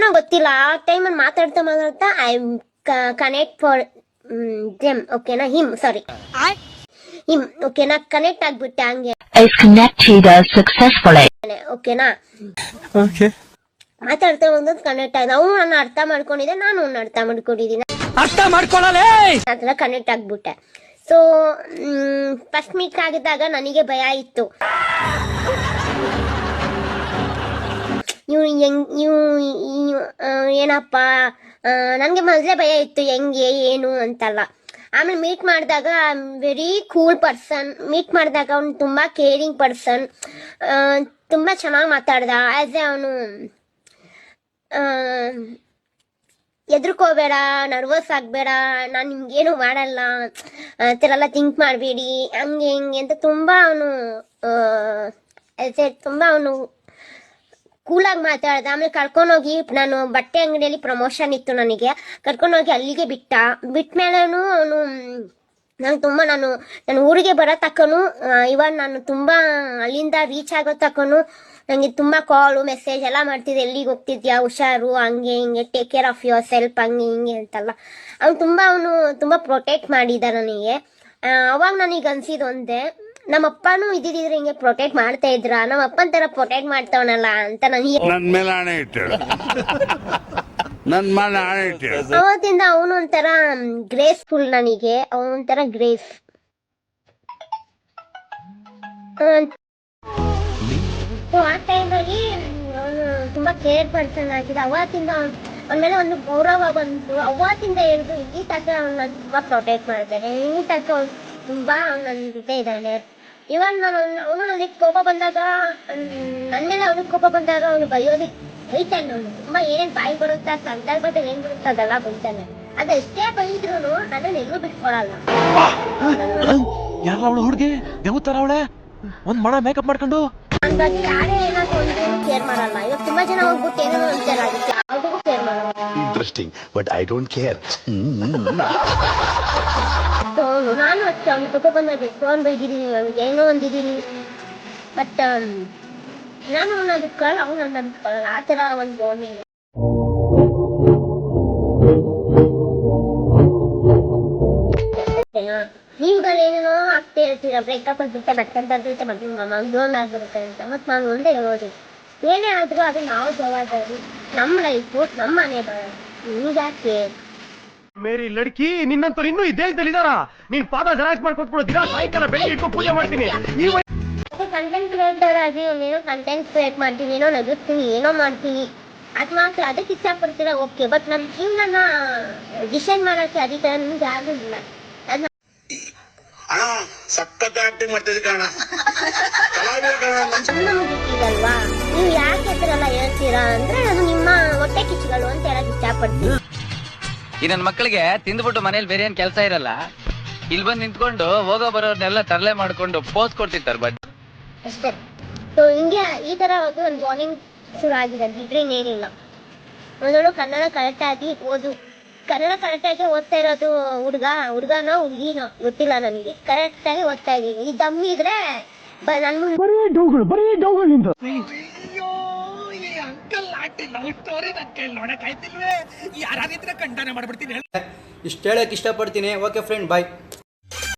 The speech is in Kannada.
ನಂಗ್ ಗೊತ್ತಿಲ್ಲ ಆ ಟೈಮಲ್ಲಿ ಮಾತಾಡ್ತಾ ಮಾತಾಡ್ತಾ ಐ ಕನೆಕ್ಟ್ ಫಾರ್ ಜೆಮ್ ಓಕೆನಾ ಹಿಮ್ ಸಾರಿ ಹಿಮ್ ಓಕೆನಾ ಕನೆಕ್ಟ್ ಆಗ್ಬಿಟ್ಟೆ ಹಂಗೆ. Is connected successfully. ಓಕೆನಾ ಮಾತಾಡ್ತಾ ಒಂದ್ ಕನೆಕ್ಟ್ ಆಯ್ತು ಅವನು ನನ್ನ ಅರ್ಥ ಮಾಡ್ಕೊಂಡಿದ್ದೆ ನಾನು ಅವ್ನ ಅರ್ಥ ಮಾಡ್ಕೊಂಡಿದ್ದೀನಿ. ಅರ್ಥ ಮಾಡ್ಕೊಳ್ಳಲೇ! ಅದೆಲ್ಲ ಕನೆಕ್ಟ್ ಆಗ್ಬಿಟ್ಟೆ. ಸೊ ಫಸ್ಟ್ ಮೀಟ್ ಆಗಿದ್ದಾಗ ನನಗೆ ಭಯ ಇತ್ತು. ನೀವು ಹೆಂಗ್ ನೀವು ಏನಪ್ಪ ನನಗೆ ಮೊದಲೇ ಭಯ ಇತ್ತು, ಹೆಂಗೆ, ಏನು ಅಂತಲ್ಲ. ಆಮೇಲೆ ಮೀಟ್ ಮಾಡಿದಾಗ ವೆರಿ ಕೂಲ್ ಪರ್ಸನ್ ಮೀಟ್ ಮಾಡಿದಾಗ ಅವನು ತುಂಬ ಕೇರಿಂಗ್ ಪರ್ಸನ್ ತುಂಬ ಚೆನ್ನಾಗಿ ಮಾತಾಡ್ದ. ಆ್ಯಸ್ ಎ ಅವನು ಎದ್ರುಕೋಬೇಡ ನರ್ವಸ್ ಆಗಬೇಡ, ನಾನು ನಿಮ್ಗೇನು ಮಾಡಲ್ಲ, ಆ ಥರ ಎಲ್ಲ ಥಿಂಕ್ ಮಾಡಬೇಡಿ, ಹಂಗೆ, ಹಿಂಗೆ ಅಂತ ತುಂಬ ಅವನು ತುಂಬ ಅವನು ಕೂಲಾಗಿ ಮಾತಾಡ್ದ. ಆಮೇಲೆ ಕರ್ಕೊಂಡೋಗಿ ನಾನು ಬಟ್ಟೆ ಅಂಗಡಿಯಲ್ಲಿ ಪ್ರಮೋಷನ್ ಇತ್ತು ನನಗೆ. ಕರ್ಕೊಂಡೋಗಿ ಅಲ್ಲಿಗೆ ಬಿಟ್ಟ. ಬಿಟ್ಟ ಮೇಲೆನು ಅವನು, ನಂಗೆ ತುಂಬ ನಾನು ನನ್ನ ಊರಿಗೆ ಬರೋ ತಕ್ಕನು ಇವಾಗ ನಾನು ತುಂಬ ಅಲ್ಲಿಂದ ರೀಚ್ ಆಗೋ ತಕ್ಕನು ನನಗೆ ತುಂಬ ಕಾಲು ಮೆಸೇಜ್ ಎಲ್ಲ ಮಾಡ್ತಿದ್ದೆ. ಎಲ್ಲಿಗೆ ಹೋಗ್ತಿದ್ಯಾ? ಹುಷಾರು, ಹಂಗೆ, ಹಿಂಗೆ take care of yourself ಹಂಗೆ, ಹಿಂಗೆ, ಅಂತಲ್ಲ. ಅವ್ನು ತುಂಬ, ಅವನು ತುಂಬ ಪ್ರೊಟೆಕ್ಟ್ ಮಾಡಿದ ನನಗೆ. ಅವಾಗ ನನಗೆ ಅನ್ಸಿದ್ದು ಒಂದೇ ನಮ್ಮ ಅಪ್ಪನೂ ಇದ್ದಿದ್ರೆ ಹಿಂಗೆ ಪ್ರೊಟೆಕ್ಟ್ ಮಾಡ್ತಾ ಇದ್ರ? ನಮ್ಮ ಅಪ್ಪನ ತರ ಪ್ರೊಟೆಕ್ಟ್ ಮಾಡ್ತಾವನಲ್ಲ ಅಂತ ನನಗೆ ನನ್ ಮೇಲೆ ಆಣೆ ಇಟ್ಟು ನನ್ ಮೇಲೆ ಆಣೆ ಇಟ್ಟು ಅವತ್ತಿಂದ ಅವನು ಒಂಥರ ಗ್ರೇಸ್ಫುಲ್ ನನಗೆ. ಅವನೊಂಥರ ಗ್ರೇಸ್ ಆ ಟೈಮಲ್ಲಿ ಅವನು ತುಂಬಾ ಕೇರ್ ಪರ್ಸನ್ ಆಗಿದೆ ಅವತ್ತಿಂದ ಅವನ ಮೇಲೆ ಒಂದು ಗೌರವ ಬಂತು. ಅವತ್ತಿಂದ ಹಿಡಿದು ಈ ತನಕ ಅವನ್ನ ತುಂಬಾ ಪ್ರೊಟೆಕ್ಟ್ ಮಾಡ್ತಾರೆ ಈ ತನಕ ತುಂಬಾ ನನ್ನ ಜೊತೆ ಇದ್ದಾನೆ ಇವನ್ ನಾನು ಅವನು ನನಗೆ ಕೋಪ ಬಂದಾಗ ನನ್ನ ಮೇಲೆ ಅವನಿಗೆ ಕೋಪ ಬಂದಾಗ ಅವನು ಬೈಯೋದಿಕ್ ಬೈತಾನೆ ಅವನು. ತುಂಬಾ ಏನೇನ್ ಬಾಯಿ ಬರುತ್ತಾ ಸಂದರ್ಭದಲ್ಲಿ ಏನ್ ಬರುತ್ತೆ ಅದೆಲ್ಲ ಬೈತಾನೆ. ಅದೆಷ್ಟೇ ಬೈದ್ರು ನನ್ನ ಎಲ್ಲೂ ಬಿಟ್ಕೊಳಲ್ಲ. ಯಾರ ಅವಳು ಹುಡುಗಿ? ದೇವತರ ಅವಳೆ? ಒಂದ್ ಮಣ ಮೇಕಪ್ ಮಾಡ್ಕೊಂಡು? ಹಂಗಾಗಿ ಯಾರೇ ಏನಾದ್ರು ಕೇರ್ ಮಾಡಲ್ಲ. ಇವಾಗ ತುಂಬಾ ಜನ ಹೋಗ್ಬಿಟ್ಟು ಏನೋ ಅಂತಾರೆ ಅದಕ್ಕೆ ಯಾವ್ದಕ್ಕೂ ಕೇರ್ ಮಾಡಲ್ಲ. Interesting, but I don't care. ನಾನು ಅಷ್ಟೇ ಅವ್ನು ಎಷ್ಟೊಂದು ಬೈದಿದ್ದೀನಿ ಏನೋ ಒಂದಿದ್ದೀನಿ ಬಟ್ ನಾನು ಅವನ ಅದಕ್ಕೆ ಅವನು ನನ್ನ ಆ ಥರ ಒಂದು ನೀವುಗಳು ಏನೇನೋ ಆಗ್ತಾ ಇರ್ತೀರ ಬ್ರೇಕಪ್ ಆಗಿರುತ್ತೆ ಬೆಟ್ಟಂತ ಆಗಿರುತ್ತೆ ಮತ್ತೆ ಮಗದೋನ್ ಆಗಿರುತ್ತೆ ಅಂತ. ಮತ್ತೆ ನಾನು ಒಂದೇ ಹೇಳೋದು ಏನೇ ಆದ್ರೂ ಅದು ನಾವು ಜವಾಬ್ದಾರಿ. ನಮ್ಮ ಲೈಫು ನಮ್ಮ ಮನೆ ನೀವ್ಯಾಕೆ ಮೇರಿ ಲಡ್ಕಿ ನಿನ್ನಂತ ಇನ್ನೂ ಈ ದೇಶದಲ್ಲಿ ಇದಾರ ನೀನ್ ಪಾದ ಜೆರಾಕ್ಸ್ ಮಾಡ್ಕೊಟ್ಬಿಡು ದಿನ ಸಾಯಂಕಾಲ ಬೆಳಿಗ್ಗೆ ಇಟ್ಟು ಪೂಜೆ ಮಾಡ್ತೀನಿ. ಈ ಕಂಟೆಂಟ್ ಕ್ರಿಯೇಟರ್ ಆಗಿ ನೀನು ಕಂಟೆಂಟ್ ಕ್ರಿಯೇಟ್ ಮಾಡ್ತೀನಿ ಏನೋ ನಗಿಸ್ತೀನಿ ಏನೋ ಮಾಡ್ತೀನಿ. ಅದ್ ಮಾತ್ರ ಅದಕ್ಕೆ ಇಷ್ಟಪಡ್ತೀರ? ಓಕೆ ಬಟ್ ನನ್ನ ಜೀವನನ ಡಿಸೈಡ್ ಮಾಡೋಕ್ಕೆ ಅಧಿಕಾರ ನಿಮ್ಗೆ ಆಗೋದಿಲ್ಲ. ಅದ್ನ ಅಣ್ಣ ಸಖತ್ ಆಕ್ಟಿಂಗ್ ಮಾಡ್ತಿದ್ದೆ ಕಣ ಕಲಾವಿದ ಕಣ ನನ್ ನಮ್ಗೆ ಗೊತ್ತಿದಲ್ವಾ ನೀವು ಯಾಕೆ ಹೆಸರೆಲ್ಲ ಹೇಳ್ತೀರಾ? ಅಂದ್ರೆ ಅದು ನಿಮ್ಮ ಹೊಟ್ಟೆ ಕಿಚ್ಚುಗಳು ಈ ನನ್ನ ಮಕ್ಕಳಿಗೆ ತಿಂದ್ಬಿಟ್ಟು ಮನೇಲಿ ಬೇರೆ ಏನ್ ಕೆಲಸ ಇರಲ್ಲ? ಇಲ್ಲಿ ಬಂದು ನಿಂತ್ಕೊಂಡು ಹೋಗೋ ಬರೋರ್ನೆಲ್ಲ ತರಲೆ ಮಾಡ್ಕೊಂಡು ಪೋಸ್ ಕೊಡ್ತಿರ್ತಾರೆ ಬಟ್ ಅಷ್ಟೇ ಸೊ ಹಿಂಗೆ ಈ ತರ ಒಂದು ಒಂದು ಬಾಂಡಿಂಗ್ ಶುರು ಆಗಿದೆ ಬಿಟ್ರೆ ಇನ್ನೇನಿಲ್ಲ ಮೊದಲು ಕನ್ನಡ ಕರೆಕ್ಟ್ ಆಗಿ ಓದು. ಕನ್ನಡ ಕರೆಕ್ಟ್ ಆಗಿ ಓದ್ತಾ ಇರೋದು ಹುಡುಗ ಹುಡುಗನೋ ಹುಡುಗಿನೋ ಗೊತ್ತಿಲ್ಲ ನನಗೆ. ಕರೆಕ್ಟಾಗಿ ಓದ್ತಾ ಇದ್ದೀನಿ. ಈ ದಮ್ಮಿದ್ರೆ ಇದ್ರೆ ಬ- ನನ್ ಮುಂದೆ ಬರೀ ಡೌಗಳು ಬರೀ ಡೌಗಳು ಮಾಡ್ಬಿಡ್ತೀನಿ ಇಷ್ಟು ಹೇಳಕ್ ಇಷ್ಟಪಡ್ತೀನಿ. Okay friend bye